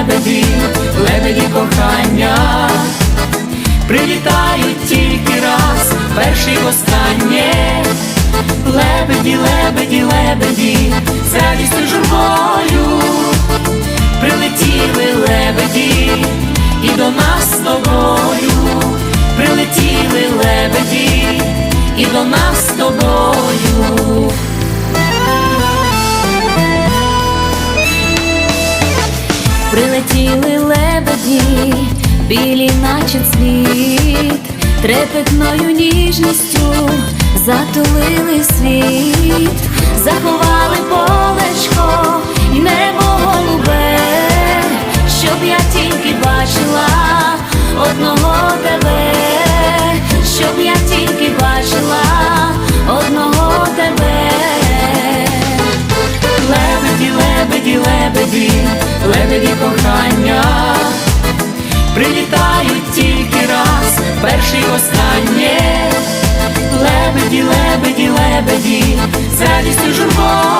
лебеді лебеді кохання, прилітають тільки раз, перший останнє, Лебеді, лебеді, лебеді, з радістю журбою, прилетіли лебеді, Прилетіли лебеді, білі, наче цвіт, трепетною ніжністю затулили світ, заховали лебеді, лебеді, кохання, прилітають тільки раз, перший останнє. Лебеді, лебеді, лебеді, з радістю журбою,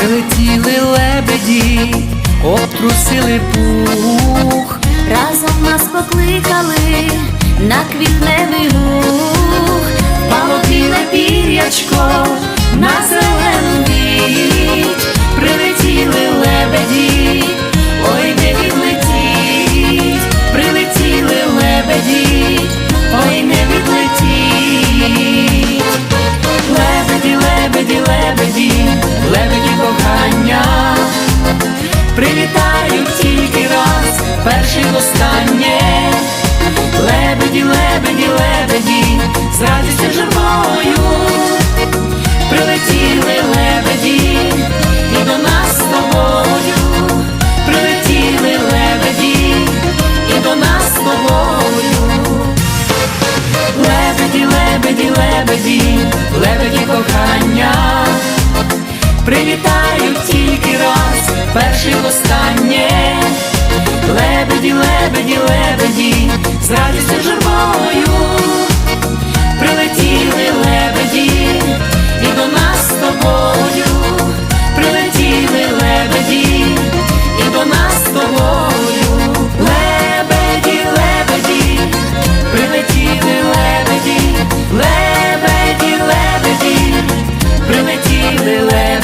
Прилетіли лебеді, обтрусили пух, Разом нас покликали на квітневий луг, Пало біле пір'ячко на зелену перший востаннє. Лебеді, лебеді, лебеді, з радістю журбою прилетіли лебеді, і до нас з тобою, прилетіли лебеді, і до нас з тобою. Лебеді, лебеді, лебеді, лебеді кохання, прилітають тільки раз, перший востаннє лебеді, лебеді, з радістю журбою прилетіли лебеді, і до нас з тобою, прилетіли лебеді, і до нас з тобою, лебеді, лебеді, прилетіли лебеді, лебеді, лебеді, прилетіли лебеді.